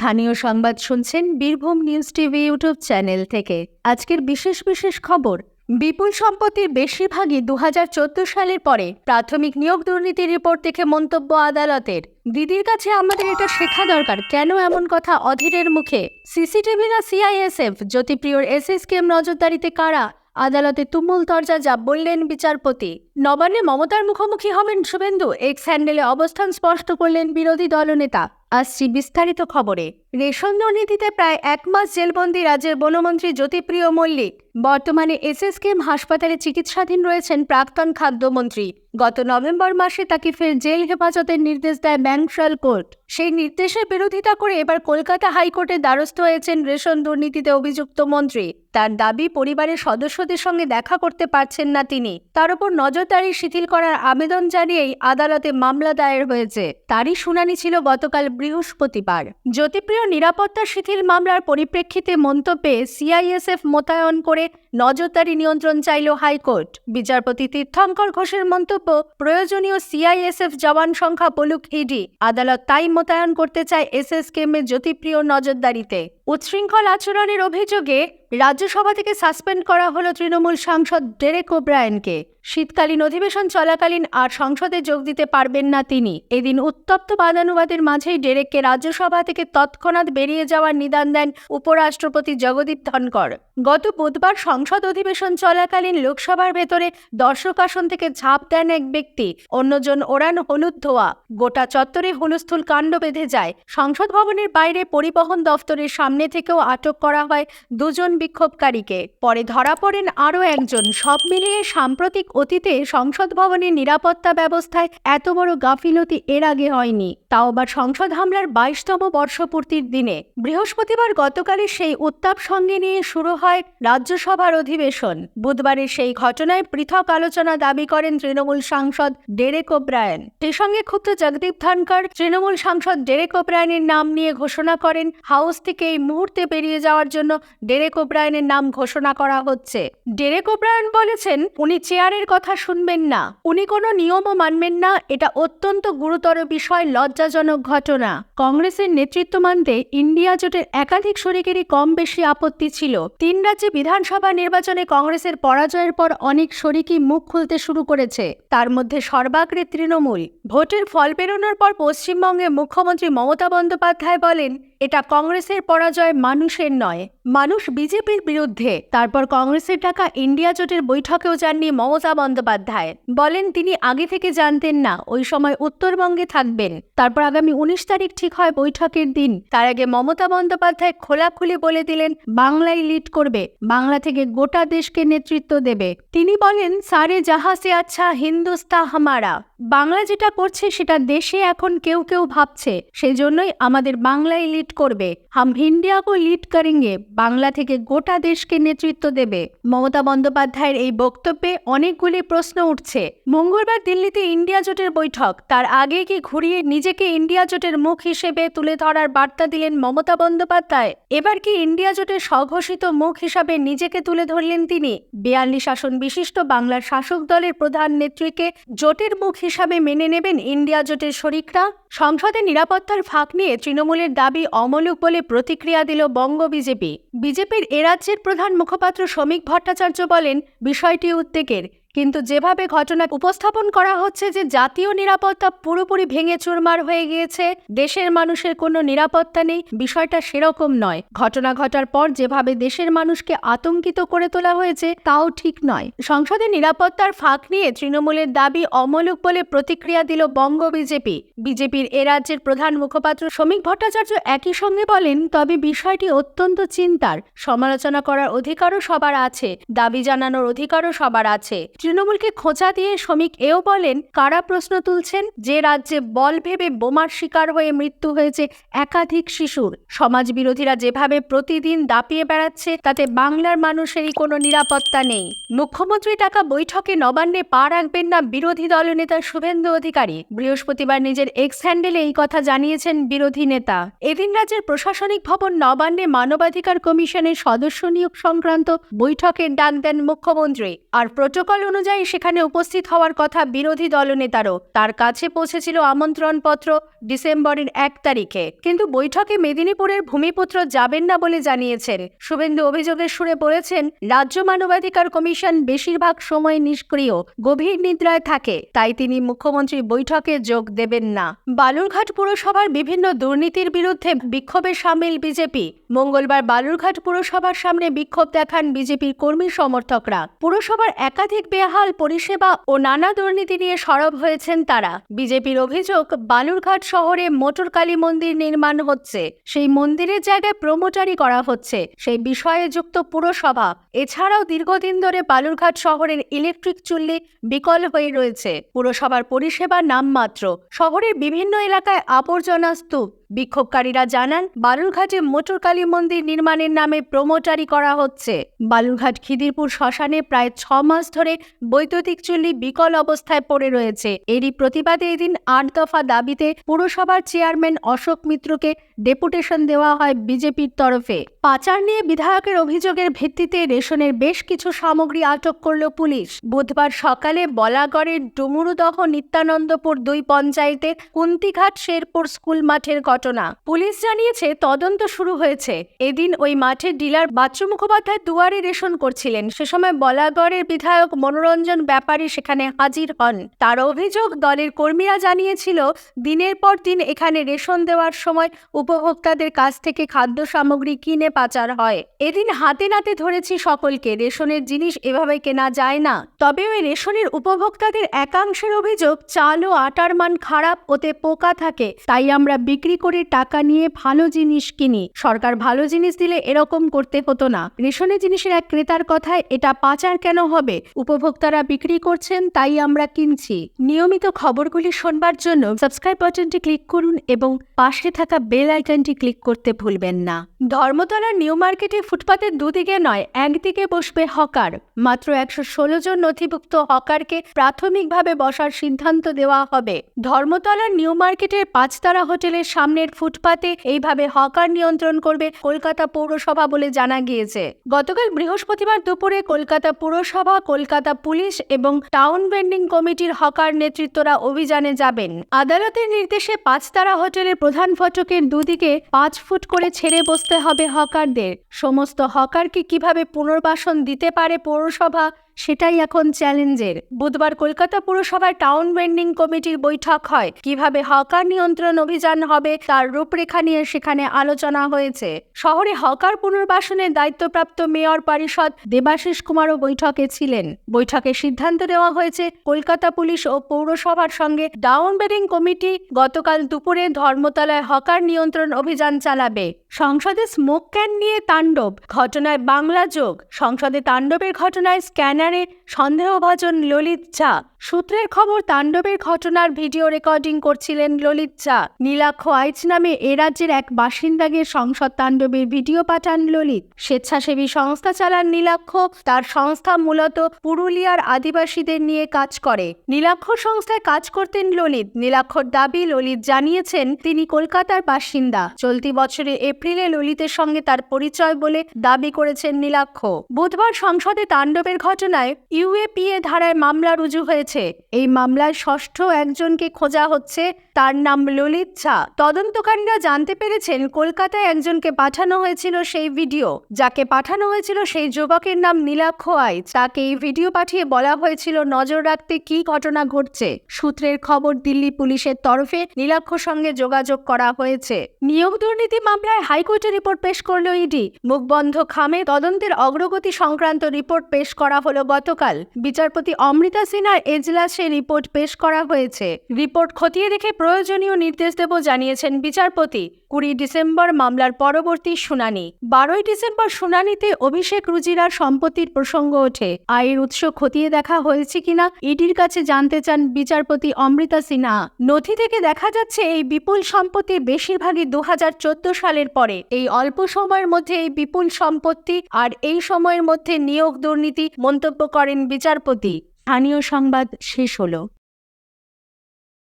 স্থানীয় সংবাদ শুনছেন Birbhum news TV YouTube channel থেকে। আজকের বিশেষ বিশেষ খবর, বিপুল সম্পত্তির বেশিরভাগই দুহাজার চোদ্দ সালের পরে প্রাথমিক নিয়োগ দুর্নীতি রিপোর্ট দেখে মন্তব্য আদালতের। দিদির কাছে আমাদের এটা শেখা দরকার, কেন এমন কথা অধীরের মুখে? সিসিটিভি না সিআইএসএফ? জ্যোতিপ্রিয়র এসএসকেএম নজরদারিতে কারা? আদালতে তুমুল তরজা, যা বললেন বিচারপতি। নবান্নে মমতার মুখোমুখি হবেন শুভেন্দু, এক্স হ্যান্ডেলে অবস্থান স্পষ্ট করলেন বিরোধী দলনেতা। আসছি বিস্তারিত খবরে। রেশন দুর্নীতিতে প্রায় এক মাস জেলবন্দি রাজ্যের বনমন্ত্রী জ্যোতিপ্রিয় মল্লিক। বর্তমানে এসএসকেএম হাসপাতালে চিকিৎসাধীন রয়েছেন প্রাক্তন খাদ্যমন্ত্রী। গত নভেম্বর মাসে তাকে ফের জেল হেফাজতের নির্দেশ দেয় ব্যাংশাল কোর্ট। সেই নির্দেশের বিরোধিতা করে এবার কলকাতা হাইকোর্টের দ্বারস্থ হয়েছেন রেশন দুর্নীতিতে অভিযুক্ত মন্ত্রী। তার দাবি, পরিবারের সদস্যদের সঙ্গে দেখা করতে পারছেন না তিনি। তার উপর নজরদারি শিথিল করার আবেদন জানিয়েই আদালতে মামলা দায়ের হয়েছে। তারই শুনানি ছিল গতকাল বৃহস্পতিবার। জ্যোতিপ্রিয় নিরাপত্তা শিথিল মামলার পরিপ্রেক্ষিতে মন্তব্যে সিআইএসএফ মোতায়েন করে নজরদারি নিয়ন্ত্রণ চাইল হাইকোর্ট। বিচারপতি তীর্থঙ্কর ঘোষের মন্তব্য, প্রয়োজনীয় সিআইএসএফ জওয়ান সংখ্যা বলুক ইডি। আদালত তাই মোতায়েন করতে চায় এসএসকেমের জ্যোতিপ্রিয় নজরদারিতে। উচ্ছৃঙ্খল আচরণের অভিযোগে রাজ্যসভা থেকে সাসপেন্ড করা হলো তৃণমূল সাংসদ ডেরেক ওব্রায়নকে। শীতকালীন অধিবেশন চলাকালীন আর সংসদে যোগ দিতে পারবেন না তিনি। এদিন উত্তপ্ত বাদানুবাদের মাঝেই ডেরেককে রাজ্যসভা থেকে তৎক্ষণাৎ বেরিয়ে যাওয়ার নিদান দেন উপরাষ্ট্রপতি জগদীপ ধনকর গত বুধবার সংসদ অধিবেশন চলাকালীন লোকসভার ভেতরে দর্শক আসন থেকে ঝাঁপ দেন এক ব্যক্তি। অন্যজন ওড়ান হলুদ ধোয়া। গোটা চত্বরে হুলস্থুল কাণ্ড বেঁধে যায়। সংসদ ভবনের বাইরে পরিবহন দফতরের সামনে থেকেও আটক করা হয় দুজন বিক্ষোভকারীকে। পরে ধরা পড়েন আরও একজন। সব মিলিয়ে সাম্প্রতিক অতীতে সংসদ ভবনের নিরাপত্তা ব্যবস্থায় এত বড় গাফিলতি এর আগে হয়নি। তাও আবার সংসদ হামলার বাইশতম বর্ষপূর্তির দিনে। বৃহস্পতিবার গতকালের সেই উত্তাপ সঙ্গে নিয়ে শুরু হয় রাজ্যসভার অধিবেশন। বুধবারের সেই ঘটনায় পৃথক আলোচনা দাবি করেন তৃণমূল সাংসদ ডেরেক ওব্রায়ন। সেই সঙ্গে ক্ষুব্ধ জগদীপ ধনকর তৃণমূল সাংসদ ডেরেক ওব্রায়নের নাম নিয়ে ঘোষণা করেন হাউস থেকে এই মুহূর্তে বেরিয়ে যাওয়ার জন্য ডেরেক ওব্রায়নের নাম ঘোষণা করা হচ্ছে। ডেরেক ওব্রায়ন বলেছেন, উনি চেয়ারের কথা শুনবেন না। উনি কোনো নিয়মও মানবেন না। এটা অত্যন্ত গুরুতর বিষয়, লজ্জাজনক ঘটনা। কংগ্রেসের নেতৃত্ব মানতে ইন্ডিয়া জোটের একাধিক শরিকেরই কম বেশি আপত্তি ছিল। তিন রাজ্যে বিধানসভা নির্বাচনে কংগ্রেসের পরাজয়ের পর অনেক শরিকই মুখ খুলতে শুরু করেছে। তার মধ্যে সর্বাগ্রে তৃণমূল। ভোটের ফল বেরোনোর পর পশ্চিমবঙ্গে মুখ্যমন্ত্রী মমতা বন্দ্যোপাধ্যায় বলেন এটা কংগ্রেসের পরাজয় মানুষের নয়। মানুষ বিজেপির বিরুদ্ধে। তারপর কংগ্রেসের টাকা ইন্ডিয়া জোটের বৈঠকেও যাননি মমতা বন্দ্যোপাধ্যায়। বলেন, তিনি আগে থেকে জানতেন না, ওই সময় উত্তরবঙ্গে থাকবেন। তারপর আগামী উনিশ তারিখ ঠিক হয় বৈঠকের দিন। তার আগে মমতা বন্দ্যোপাধ্যায় খোলাখুলি বলে দিলেন, বাংলায় লিড করবে, বাংলা থেকে গোটা দেশকে নেতৃত্ব দেবে। তিনি বলেন, সারে জাহাসে আচ্ছা হিন্দুস্তা হামারা। বাংলা যেটা করছে, সেটা দেশে এখন কেউ কেউ ভাবছে। সেজন্যই আমাদের বাংলায় লিড করবে। হাম ইন্ডিয়া কো লিড করেঙ্গে। বাংলা থেকে গোটা দেশকে নেতৃত্ব দেবে। মমতা বন্দ্যোপাধ্যায়ের এই বক্তব্যে অনেকগুলি প্রশ্ন উঠছে। মঙ্গলবার দিল্লিতে ইন্ডিয়া জোটের বৈঠক। তার আগে কি ঘুরিয়ে নিজেকে ইন্ডিয়া জোটের মুখ হিসেবে তুলে ধরার বার্তা দিলেন মমতা বন্দ্যোপাধ্যায়? এবার কি ইন্ডিয়া জোটের স্বঘোষিত মুখ হিসাবে নিজেকে তুলে ধরলেন তিনি? বিয়াল্লিশ আসন বিশিষ্ট বাংলার শাসক দলের প্রধান নেত্রীকে জোটের মুখ হিসাবে মেনে নেবেন ইন্ডিয়া জোটের শরিকরা? সংসদে নিরাপত্তার ফাঁক নিয়ে তৃণমূলের দাবি অমূলক বলে প্রতিক্রিয়া দিল বঙ্গ বিজেপি। বিজেপির এরাজ্যের রাজ্যের প্রধান মুখপাত্র শ্রমিক ভট্টাচার্য বলেন, বিষয়টি উদ্বেগের। কিন্তু যেভাবে ঘটনা উপস্থাপন করা হচ্ছে যে জাতীয় নিরাপত্তা পুরোপুরি ভেঙে চুরমার হয়ে গিয়েছে, দেশের মানুষের কোনো নিরাপত্তা নেই, বিষয়টা সেরকম নয়। ঘটনা ঘটার পর যেভাবে দেশের মানুষকে আতঙ্কিত করে তোলা হয়েছে, তাও ঠিক নয়। সংসদে নিরাপত্তার ফাঁক নিয়ে তৃণমূলের দাবি অমূলক বলে প্রতিক্রিয়া দিল বঙ্গ বিজেপি। বিজেপির এ রাজ্যের প্রধান মুখপাত্র শ্রমিক ভট্টাচার্য একই সঙ্গে বলেন, তবে বিষয়টি অত্যন্ত চিন্তার। সমালোচনা করার অধিকারও সবার আছে, দাবি জানানোর অধিকারও সবার আছে। তৃণমূলকে খোঁচা দিয়ে শ্রমিক এও বলেন, কারা প্রশ্ন তুলছেন? যে রাজ্যে বল ভেবে বোমার শিকার হয়ে মৃত্যু হয়েছে একাধিক শিশুর। সমাজ বিরোধীরা যেভাবে প্রতিদিন দাপিয়ে বেড়াচ্ছে, তাতে বাংলার মানুষেরই কোনো নিরাপত্তা নেই। মুখ্যমন্ত্রী টাকা বৈঠকে নবান্নে পা রাখবেন না বিরোধী দলনেতা শুভেন্দু অধিকারী। বৃহস্পতিবার নিজের এক্স হ্যান্ডেলে এই কথা জানিয়েছেন বিরোধী নেতা। এদিন রাজ্যের প্রশাসনিক ভবন নবান্নে মানবাধিকার কমিশনের সদস্য নিয়োগ সংক্রান্ত বৈঠকের ডাক দেন মুখ্যমন্ত্রী। আর প্রোটোকল অনুযায়ী সেখানে উপস্থিত হওয়ার কথা বিরোধী দলনেতারও। তার কাছে পৌঁছেছিল আমন্ত্রণপত্র ডিসেম্বরের এক তারিখে। কিন্তু বৈঠকে মেদিনীপুরের ভূমিপুত্র যাবেন না বলে জানিয়েছেন। শুভেন্দু অভিযোগের সুরে বলেছেন, রাজ্য মানবাধিকার কমিশন বেশিরভাগ সময় নিষ্ক্রিয়, গভীর নিদ্রায় থাকে। তাই তিনি মুখ্যমন্ত্রী বৈঠকে যোগ দেবেন না। বালুরঘাট পুরসভার বিভিন্ন দুর্নীতির বিরুদ্ধে বিক্ষোভে সামিল বিজেপি। মঙ্গলবার বালুরঘাট পুরসভার সামনে বিক্ষোভ দেখান বিজেপির কর্মী সমর্থকরা। পুরসভার একাধিক বেহাল পরিষেবা ও নানা দুর্নীতি নিয়ে সরব হয়েছেন তারা। বিজেপির অভিযোগ, বালুরঘাট শহরে মোটরকালী মন্দির নির্মাণ হচ্ছে। সেই মন্দিরের জায়গায় প্রমোটারি করা হচ্ছে। সেই বিষয়ে যুক্ত পুরসভা, এছাড়াও দীর্ঘদিন ধরে বালুরঘাট শহরের ইলেকট্রিক চুল্লি বিকল হয়ে রয়েছে। পুরসভার পরিষেবা নামমাত্র। শহরের বিভিন্ন এলাকায় আবর্জনা স্তূপ বিক্ষোভকারীরা জানান, বালুরঘাটে মোটরকালী মন্দির নির্মাণের নামে প্রমোটারি করা হচ্ছে। বালুরঘাট খিদিরপুর শ্মশানে প্রায় ছ মাস ধরে বৈদ্যুতিক চুল্লি বিকল অবস্থায় পড়ে রয়েছে। এরই প্রতিবাদে এদিন আট দফা দাবিতে পুরসভার চেয়ারম্যান অশোক মিত্রকে ডেপুটেশন দেওয়া হয় বিজেপির তরফে। পাচার নিয়ে বিধায়কের অভিযোগের ভিত্তিতে রেশনের বেশ কিছু সামগ্রী আটক করল পুলিশ। বুধবার সকালে বলাগড়ের ডুমুরুদহ নিত্যানন্দপুর দুই পঞ্চায়েতের কুন্তিঘাট শেরপুর স্কুল মাঠের ঘটনা। পুলিশ জানিয়েছে, তদন্ত শুরু হয়েছে। এদিন ওই মাঠের ডিলার বাচ্চু মুখোপাধ্যায় দুয়ারে রেশন করছিলেন। সে সময় বলাগড়ের বিধায়ক মনোরঞ্জন ব্যাপারী সেখানে হাজির হন। তার অভিযোগ, দলের কর্মীরা জানিয়েছিল, দিনের পর দিন এখানে রেশন দেওয়ার সময় উপভোক্তাদের কাছ থেকে খাদ্য সামগ্রী কিনে পাচার হয়। এদিন হাতে নাতে ধরেছি সকলকে, রেশনের জিনিস এভাবে কেনা যায় না। তবে ওই রেশনের উপভোক্তাদের একাংশের অভিযোগ, চাল ও আটার মান খারাপ, ওতে পোকা থাকে, তাই আমরা বিক্রি করে টাকা নিয়ে ভালো জিনিস কিনি। সরকার ভালো জিনিস দিলে এরকম করতে হতো না। রেশনের জিনিসের এক ক্রেতার কথায়, এটা পাচার কেন হবে? উপভোক্তারা বিক্রি করছেন, তাই আমরা কিনছি। নিয়মিত খবরগুলি শোনবার জন্য সাবস্ক্রাইব বাটনটি ক্লিক করুন এবং পাশে থাকা বেল আইকনটি ক্লিক করতে ভুলবেন না। ধর্মতলার নিউ মার্কেটে ফুটপাতের দুদিকে নয়, একদিকে বসবে হকার। মাত্র একশো ষোলো জন নথিভুক্ত হকারকে প্রাথমিকভাবে বসার সিদ্ধান্ত দেওয়া হবে। ধর্মতলার নিউ মার্কেটের পাঁচতারা হোটেলের সামনের ফুটপাতে এইভাবে হকার নিয়ন্ত্রণ করবে কলকাতা পৌরসভা বলে জানা গিয়েছে। গতকাল বৃহস্পতিবার দুপুরে কলকাতা পুরসভা, কলকাতা পুলিশ এবং টাউন ভেন্ডিং কমিটির হকার নেতৃত্বরা অভিযানে যাবেন। আদালতের নির্দেশে পাঁচতারা হোটেলের প্রধান ফটকের দুদিকে পাঁচ ফুট করে ছেড়ে বসতে হবে হকারদের। সমস্ত হকারকে কীভাবে পুনর্বাসন দিতে পারে পৌরসভা সেটাই এখন চ্যালেঞ্জের। বুধবার কলকাতা পুরসভায় টাউন ভেন্ডিং কমিটির বৈঠক হয়। কীভাবে হকার নিয়ন্ত্রণ অভিযান হবে তার রূপরেখা নিয়ে সেখানে আলোচনা হয়েছে। শহরে হকার পুনর্বাসনের দায়িত্বপ্রাপ্ত মেয়র পরিষদ দেবাশিস কুমারও বৈঠকে ছিলেন। বৈঠকে সিদ্ধান্ত নেওয়া হয়েছে, কলকাতা পুলিশ ও পৌরসভার সঙ্গে ডাউন বেডিং কমিটি গতকাল দুপুরে ধর্মতলায় হকার নিয়ন্ত্রণ অভিযান চালাবে। সংসদে স্মোক ক্যান নিয়ে তাণ্ডব, ঘটনায় বাংলা যোগ। সংসদে তাণ্ডবের ঘটনায় স্ক্যানারে সন্দেহভাজন ললিত ঝা। সূত্রের খবর, তাণ্ডবের ঘটনার ভিডিও রেকর্ডিং করছিলেন ললিত ঝা। নীলাক্ষ আইচ নামে এ রাজ্যের এক বাসিন্দাকে সংসদ তাণ্ডবের ভিডিও পাঠান ললিত। স্বেচ্ছাসেবী সংস্থা চালান নীলাক্ষ। তার সংস্থা মূলত পুরুলিয়ার আদিবাসীদের নিয়ে কাজ করে। নীলাক্ষ সংস্থায় কাজ করতেন ললিত। নীলাক্ষর দাবি, ললিত জানিয়েছেন, তিনি কলকাতার বাসিন্দা। চলতি বছরে এপ্রিলে ললিতের সঙ্গে তার পরিচয় বলে দাবি করেছেন নীলাক্ষ। বুধবার সংসদে তাণ্ডবের ঘটনায় ইউএপিএ ধারায় মামলা রুজু হয়েছে। এই মামলায় ষষ্ঠ একজনকে খোঁজা হচ্ছে তার নাম ললিত ঝা। তদন্তকারীরা জানতে পেরেছেন কলকাতায় একজনকে পাঠানো হয়েছিল সেই ভিডিও। যাকে পাঠানো হয়েছিল সেই যুবকের নাম নীলাক্ষ আইচ তাকে এই ভিডিও পাঠিয়ে বলা হয়েছিল, নজর রাখতে কি ঘটনা ঘটছে? সূত্রের খবর, দিল্লি পুলিশের তরফে নীলাক্ষ সঙ্গে যোগাযোগ করা হয়েছে। নিয়োগ দুর্নীতি মামলায় হাইকোর্টে রিপোর্ট পেশ করল ইডি। মুখবন্ধ খামে তদন্তের অগ্রগতি সংক্রান্ত রিপোর্ট পেশ করা হলো গতকাল। বিচারপতি অমৃতা সিনহার এজলাসে রিপোর্ট পেশ করা হয়েছে। রিপোর্ট খতিয়ে দেখে প্রয়োজনীয় নির্দেশ দেব জানিয়েছেন বিচারপতি। কুড়ি ডিসেম্বর মামলার পরবর্তী শুনানি। বারোই ডিসেম্বর শুনানিতে অভিষেক রুজিরার সম্পত্তির প্রসঙ্গ ওঠে। আয়ের উৎস খতিয়ে দেখা হয়েছে কিনা ইডির কাছে জানতে চান বিচারপতি অমৃতা সিনহা। নথি থেকে দেখা যাচ্ছে, এই বিপুল সম্পত্তির বেশিরভাগই দু হাজার চোদ্দ সালের পরে। এই অল্প সময়ের মধ্যে এই বিপুল সম্পত্তি আর এই সময়ের মধ্যে নিয়োগ দুর্নীতি মন্তব্য করেন বিচারপতি। স্থানীয় সংবাদ শেষ হলো।